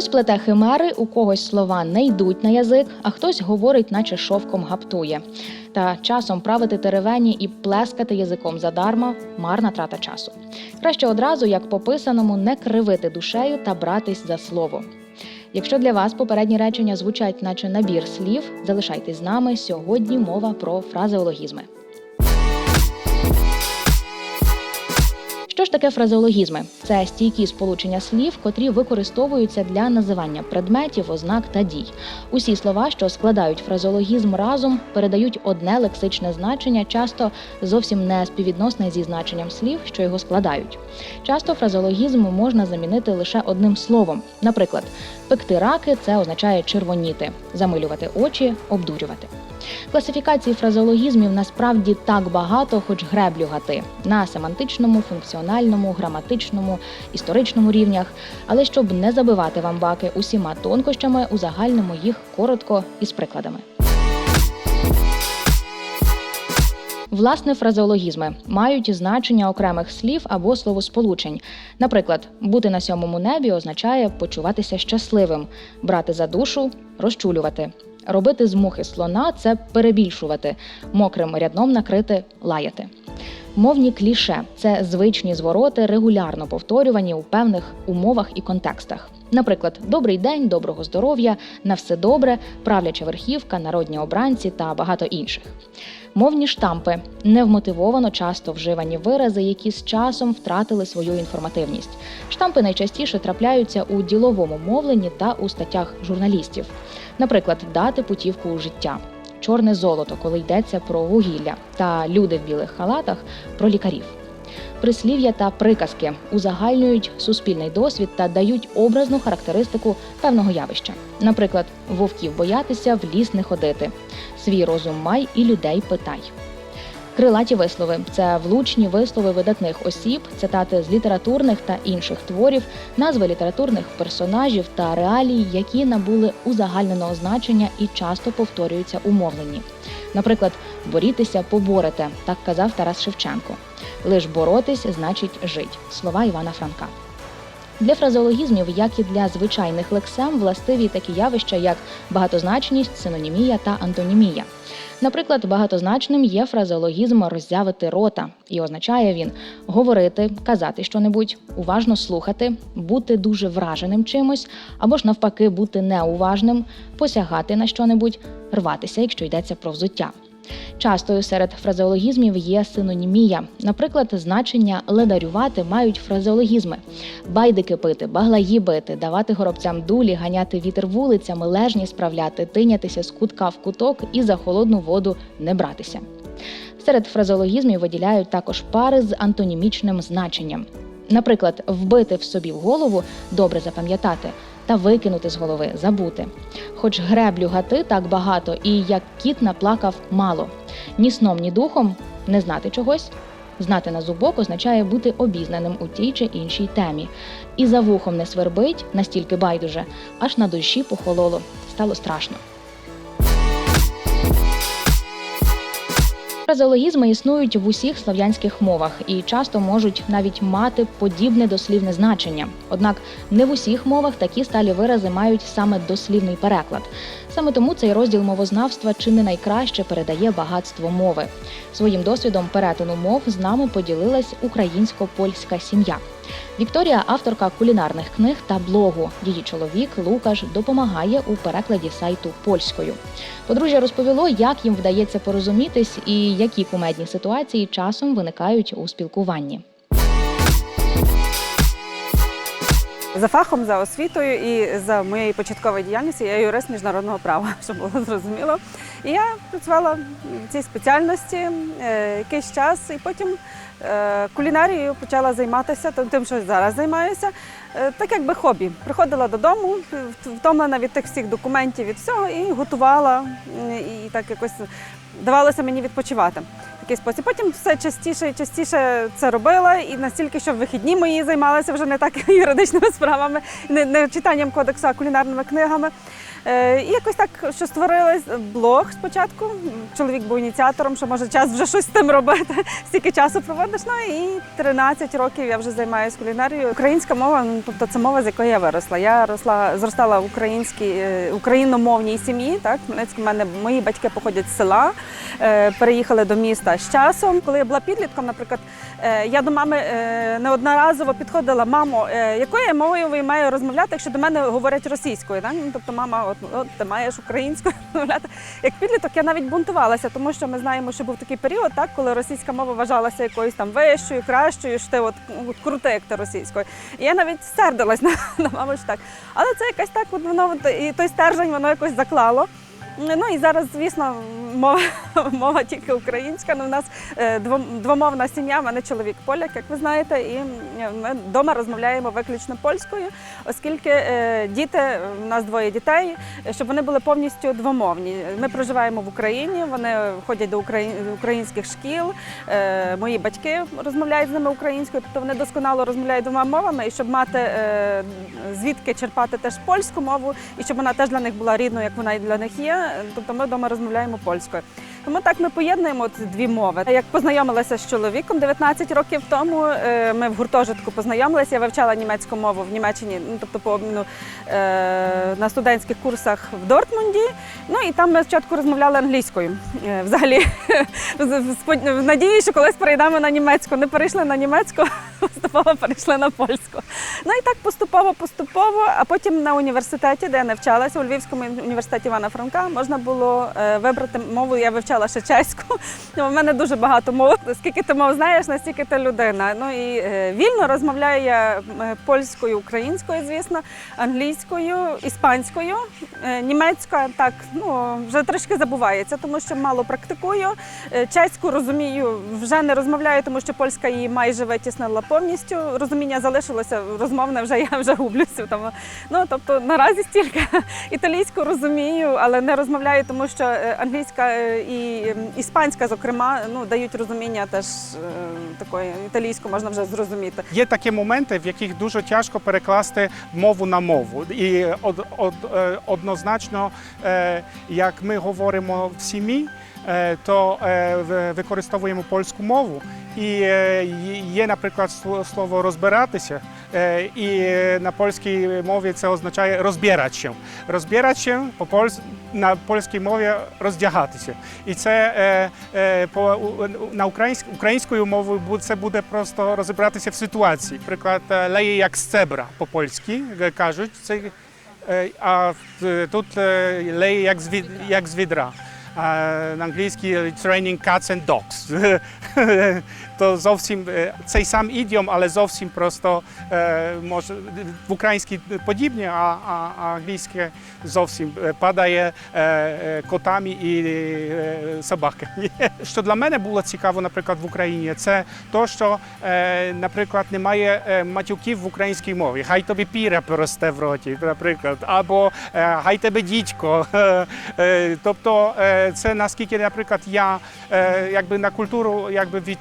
Хтось плете химери, у когось слова не йдуть на язик, а хтось говорить, наче шовком гаптує. Та часом правити теревені і плескати язиком задарма марна трата часу. Краще одразу, як по писаному, не кривити душею та братись за слово. Якщо для вас попередні речення звучать, наче набір слів, залишайтесь з нами. Сьогодні мова про фразеологізми. Що ж таке фразеологізми? Це стійкі сполучення слів, котрі використовуються для називання предметів, ознак та дій. Усі слова, що складають фразеологізм разом, передають одне лексичне значення, часто зовсім не співвідносне зі значенням слів, що його складають. Часто фразеологізм можна замінити лише одним словом. Наприклад, пекти раки це означає червоніти, замилювати очі, обдурювати. Класифікацій фразеологізмів насправді так багато, хоч греблю гати на семантичному, функціональному, граматичному, історичному рівнях. Але щоб не забивати вам баки усіма тонкощами, узагальнимо їх коротко і з прикладами. Власне, фразеологізми мають значення окремих слів або словосполучень. Наприклад, бути на сьомому небі означає почуватися щасливим, брати за душу, розчулювати. Робити з мухи слона це перебільшувати, мокрим рядном накрити лаяти. Мовні кліше це звичні звороти, регулярно повторювані у певних умовах і контекстах. Наприклад, добрий день, доброго здоров'я, на все добре, правляча верхівка, народні обранці та багато інших. Мовні штампи невмотивовано часто вживані вирази, які з часом втратили свою інформативність. Штампи найчастіше трапляються у діловому мовленні та у статтях журналістів. Наприклад, дати путівку у життя, чорне золото, коли йдеться про вугілля, та люди в білих халатах про лікарів. Прислів'я та приказки узагальнюють суспільний досвід та дають образну характеристику певного явища. Наприклад, вовків боятися, в ліс не ходити. Свій розум май і людей питай. Крилаті вислови це влучні вислови видатних осіб, цитати з літературних та інших творів, назви літературних персонажів та реалій, які набули узагальненого значення і часто повторюються у мовленні. Наприклад, борітеся, поборете, так казав Тарас Шевченко. Лиш боротись значить жить. Слова Івана Франка. Для фразеологізмів, як і для звичайних лексем, властиві такі явища, як багатозначність, синонімія та антонімія. Наприклад, багатозначним є фразеологізм роззявити рота, і означає він говорити, казати щонебудь, уважно слухати, бути дуже враженим чимось, або ж навпаки, бути неуважним, посягати на щонебудь, рватися, якщо йдеться про взуття. Частою серед фразеологізмів є синонімія. Наприклад, значення ледарювати мають фразеологізми: байдики пити, баглаї бити, давати горобцям дулі, ганяти вітер вулицями, лежні справляти, тинятися з кутка в куток і за холодну воду не братися. Серед фразеологізмів виділяють також пари з антонімічним значенням. Наприклад, вбити в собі в голову добре запам'ятати та викинути з голови забути. Хоч греблю гати так багато, і як кіт наплакав мало. Ні сном, ні духом не знати чогось. Знати на зубок означає бути обізнаним у тій чи іншій темі. І за вухом не свербить настільки байдуже, аж на душі похололо, стало страшно. Фразеологізми існують в усіх слов'янських мовах і часто можуть навіть мати подібне дослівне значення. Однак не в усіх мовах такі сталі вирази мають саме дослівний переклад. Саме тому цей розділ мовознавства чи не найкраще передає багатство мови. Своїм досвідом перетину мов з нами поділилась українсько-польська сім'я. Вікторія авторка кулінарних книг та блогу. Її чоловік Лукаш допомагає у перекладі сайту польською. Подружжя розповіло, як їм вдається порозумітись і які кумедні ситуації часом виникають у спілкуванні. За фахом, за освітою і за моєю початковою діяльністю я юрист міжнародного права, щоб було зрозуміло. І я працювала в цій спеціальності е, якийсь час, і потім кулінарією почала займатися тим, що зараз займаюся, е, так якби хобі. Приходила додому, втомлена від тих всіх документів, від всього, і готувала, і так якось давалося мені відпочивати. Такий спосіб. Потім все частіше і частіше це робила, і настільки, що в вихідні мої займалася вже не так юридичними справами, не, не читанням кодексу, а кулінарними книгами. Е, і якось так, що створили блог спочатку. Чоловік був ініціатором, що може час вже щось з тим робити. Стільки часу проводиш. Ну і 13 років я вже займаюся кулінарією. Українська мова, ну тобто це мова, з якої я виросла. Я росла, зростала в українській е, україномовній сім'ї. Так, в мене мої батьки походять з села, е, переїхали до міста з часом. Коли я була підлітком, наприклад, е, я до мами е, неодноразово підходила, мамо, е, якою мовою ви маю розмовляти, якщо до мене говорять російською. Так? Ну, тобто, мама, от, от ти маєш українською розмовляти. Як підліток я навіть бунтувалася, тому що ми знаємо, що був такий період, так, коли російська мова вважалася якоюсь там вищою, кращою, що ти от, от крути, як ти російською. І я навіть сердилась на, на маму, що так. Але це якась так, от воно і той стержень воно якось заклало. Ну і зараз, звісно, мова, мова тільки українська. Ну, у нас е, двомовна сім'я, в мене чоловік поляк, як ви знаєте, і ми вдома розмовляємо виключно польською, оскільки е, діти, у нас двоє дітей, щоб вони були повністю двомовні. Ми проживаємо в Україні, вони ходять до українських шкіл. Е, Мої батьки розмовляють з ними українською, тобто вони досконало розмовляють двома мовами, і щоб мати звідки черпати теж польську мову, і щоб вона теж для них була рідною, як вона і для них є. Тобто ми вдома розмовляємо польською. Тому так ми поєднуємо дві мови. Як познайомилася з чоловіком 19 років тому, е, ми в гуртожитку познайомилися. Я вивчала німецьку мову в Німеччині, ну тобто по обміну е, на студентських курсах в Дортмунді. Ну і там ми спочатку розмовляли англійською. Е, Взагалі в надії, що колись перейдемо на німецьку. Не перейшли на німецьку, поступово перейшли на польську. Ну і так поступово, поступово. А потім на університеті, де я навчалася, у Львівському університеті Івана Франка, можна було вибрати мову. Я вивчала ще чеську. Ну, У мене дуже багато мов. Скільки ти мов знаєш, настільки ти людина. Ну і е, вільно розмовляю я е, польською, українською, звісно, англійською, іспанською, Е, німецька так ну вже трішки забувається, тому що мало практикую. Чеську розумію, вже не розмовляю, тому що польська її майже витіснила повністю. Розуміння залишилося розмовне, вже я вже гублюся. Тому ну тобто наразі стільки італійську розумію, але не розмовляю, тому що англійська е, і іспанська, зокрема, ну дають розуміння теж е, такої італійську можна вже зрозуміти. Є такі моменти, в яких дуже тяжко перекласти мову на мову. І од, од, е, однозначно, е, як ми говоримо в сім'ї, е, то е, в- використовуємо польську мову. І е, є, наприклад, сло- слово розбиратися, е, і на польській мові це означає розбирати się. Розбирати się по польсь, на польській мові роздягатися. І це е, е, по, у- у- на українськ, українською мовою бу- це буде просто розібратися в ситуації. Наприклад, е, леє як з цебра по-польськи е, кажуть, це, е, а в- тут е, леє як з, від, як na angielski e, training cats and dogs. То зовсім цей сам ідіом, але зовсім просто може в українській подібні, а, а, а англійське зовсім падає котами і собаками. Що для мене було цікаво, наприклад, в Україні, це то, що, наприклад, немає матюків в українській мові. Хай тобі піра поросте в роті, наприклад, або хай тебе дідько. Тобто, це наскільки, наприклад, я якби на культуру якби від-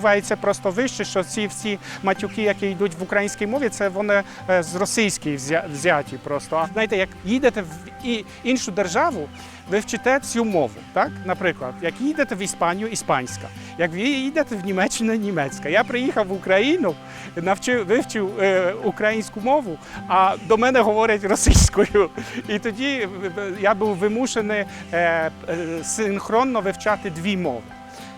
відчувається просто вище, що ці всі матюки, які йдуть в українській мові, це вони е, з російської взя- взяті просто. А знаєте, як їдете в іншу державу, ви вчите цю мову, так? Наприклад, як їдете в Іспанію, іспанська, як ви їдете в Німеччину, німецька. Я приїхав в Україну, навчив, вивчив е, українську мову, а до мене говорять російською. І тоді я був вимушений е, е, синхронно вивчати дві мови.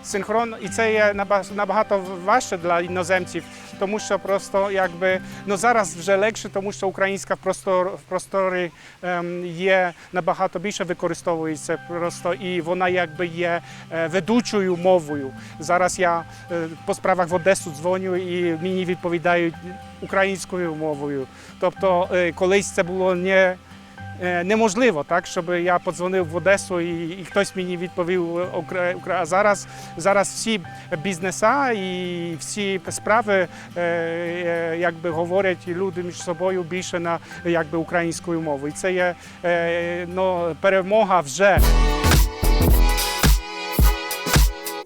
Синхронно, і це є наба- набагато важче для іноземців, тому що просто якби ну зараз вже легше, тому що українська в простор в просторі ем, є набагато більше використовується просто, і вона якби є е, ведучою мовою. Зараз я е, по справах в Одесу дзвоню і мені відповідають українською мовою. Тобто е, колись це було не неможливо, так, щоб я подзвонив в Одесу і, і хтось мені відповів А зараз, зараз всі бізнеса і всі справи е, е, якби говорять люди між собою більше на якби українською мовою. І це є е, ну, перемога вже.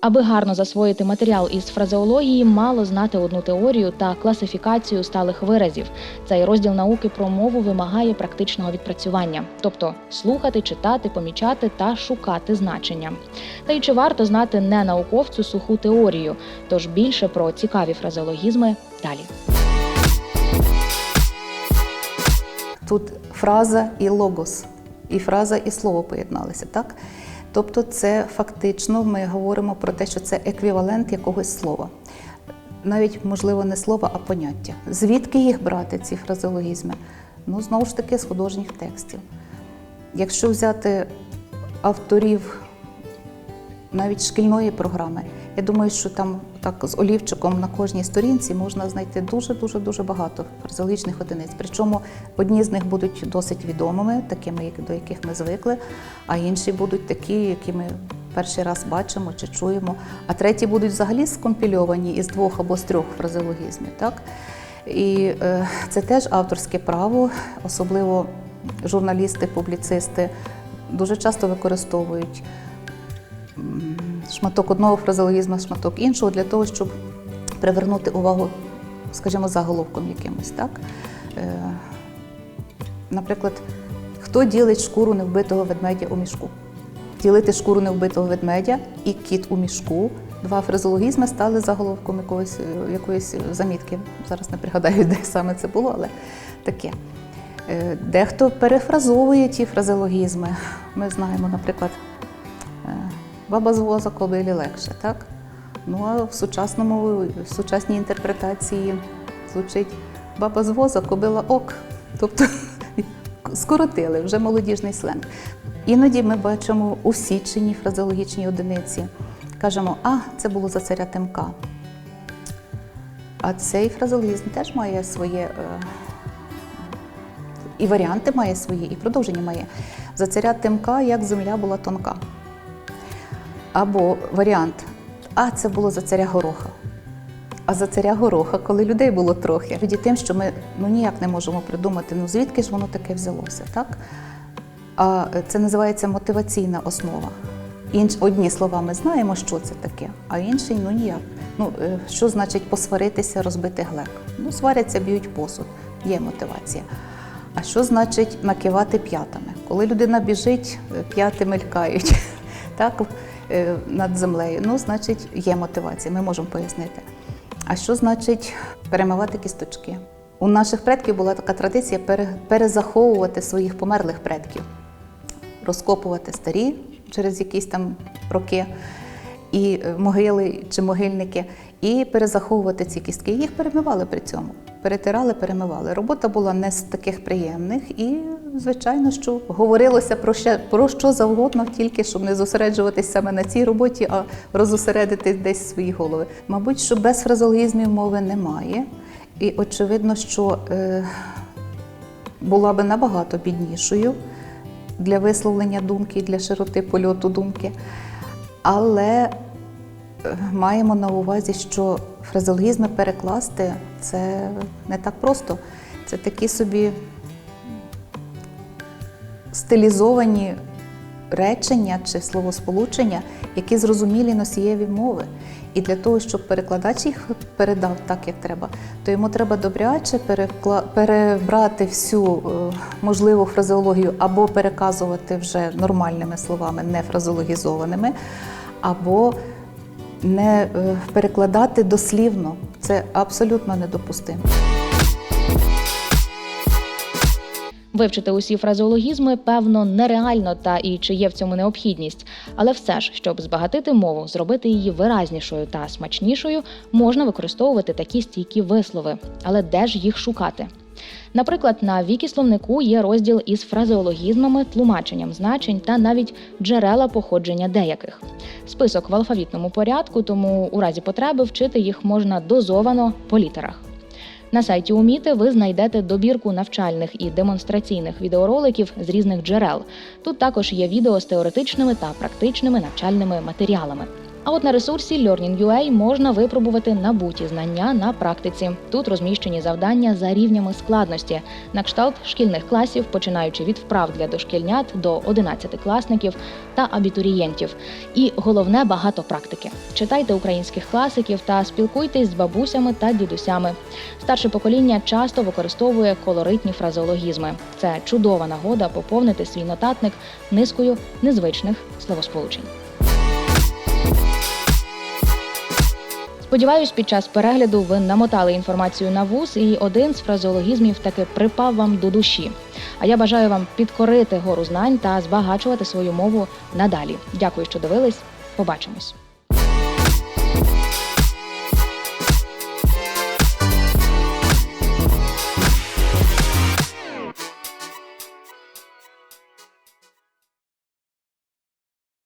Аби гарно засвоїти матеріал із фразеології, мало знати одну теорію та класифікацію сталих виразів. Цей розділ науки про мову вимагає практичного відпрацювання, тобто слухати, читати, помічати та шукати значення. Та й чи варто знати не науковцю суху теорію? Тож більше про цікаві фразеологізми далі. Тут фраза і логос, і фраза і слово поєдналися, так? Тобто, це фактично ми говоримо про те, що це еквівалент якогось слова. Навіть, можливо, не слова, а поняття. Звідки їх брати, ці фразеологізми? Ну, знову ж таки, з художніх текстів. Якщо взяти авторів навіть шкільної програми. Я думаю, що там так з олівчиком на кожній сторінці можна знайти дуже дуже дуже багато фразеологічних одиниць. Причому одні з них будуть досить відомими, такими, до яких ми звикли, а інші будуть такі, які ми перший раз бачимо чи чуємо. А треті будуть взагалі скомпільовані із двох або з трьох фразеологізмів. Так? І е, це теж авторське право, особливо журналісти, публіцисти дуже часто використовують шматок одного фразеологізму, шматок іншого для того, щоб привернути увагу, скажімо, заголовком якимось. Так? Е, наприклад, хто ділить шкуру невбитого ведмедя у мішку? Ділити шкуру невбитого ведмедя і кіт у мішку. Два фразеологізми стали заголовком якоїсь, е, якоїсь замітки. Зараз не пригадаю, де саме це було, але таке. Е, Дехто перефразовує ті фразеологізми. Ми знаємо, наприклад, баба з воза кобилі легше, так? Ну а в сучасному, в сучасній інтерпретації звучить баба з воза, кобила ок. Тобто скоротили вже молодіжний сленг. Іноді ми бачимо усічені фразеологічні одиниці. Кажемо, а це було за царя Тимка. А цей фразеологізм теж має своє. е, і варіанти має свої, і продовження має. За царя Тимка, як земля була тонка. Або варіант, а це було за царя Гороха. А за царя Гороха, коли людей було трохи, тоді тим, що ми ну, ніяк не можемо придумати, ну звідки ж воно таке взялося, так? А це називається мотиваційна основа. Інш, одні слова ми знаємо, що це таке, а інші ну ніяк. Ну, е, що значить посваритися, розбити глек? Ну, сваряться, б'ють посуд, є мотивація. А що значить накивати п'ятами? Коли людина біжить, е, п'яти мелькають так, над землею. Ну, значить, є мотивація, ми можемо пояснити. А що значить перемивати кісточки? У наших предків була така традиція перезаховувати своїх померлих предків, розкопувати старі через якісь там роки і е, могили чи могильники, і перезаховувати ці кістки. Їх перемивали при цьому. Перетирали, перемивали. Робота була не з таких приємних, і, звичайно, що говорилося про ще про що завгодно, тільки щоб не зосереджуватись саме на цій роботі, а розосередитись десь свої голови. Мабуть, що без фразологізмів мови немає. І очевидно, що е, була би набагато біднішою для висловлення думки, для широти польоту думки. Але е, маємо на увазі, що фразеологізми перекласти це не так просто. Це такі собі стилізовані речення чи словосполучення, які зрозумілі носієві мови. І для того, щоб перекладач їх передав так, як треба, то йому треба добряче перекла... перебрати всю е, можливу фразеологію або переказувати вже нормальними словами, не фразеологізованими, або не е, перекладати дослівно. Це абсолютно недопустимо. Вивчити усі фразеологізми, певно, нереально та і чи є в цьому необхідність. Але все ж, щоб збагатити мову, зробити її виразнішою та смачнішою, можна використовувати такі стійкі вислови. Але де ж їх шукати? Наприклад, на вікі-словнику є розділ із фразеологізмами, тлумаченням значень та навіть джерела походження деяких. Список в алфавітному порядку, тому у разі потреби вчити їх можна дозовано по літерах. На сайті Уміти ви знайдете добірку навчальних і демонстраційних відеороликів з різних джерел. Тут також є відео з теоретичними та практичними навчальними матеріалами. А от на ресурсі Learning.ua можна випробувати набуті знання на практиці. Тут розміщені завдання за рівнями складності на кшталт шкільних класів, починаючи від вправ для дошкільнят до 11-класників та абітурієнтів. І головне багато практики. Читайте українських класиків та спілкуйтесь з бабусями та дідусями. Старше покоління часто використовує колоритні фразеологізми. Це чудова нагода поповнити свій нотатник низкою незвичних словосполучень. Сподіваюсь, під час перегляду ви намотали інформацію на вуз, і один з фразеологізмів таки припав вам до душі. А я бажаю вам підкорити гору знань та збагачувати свою мову надалі. Дякую, що дивились. Побачимось.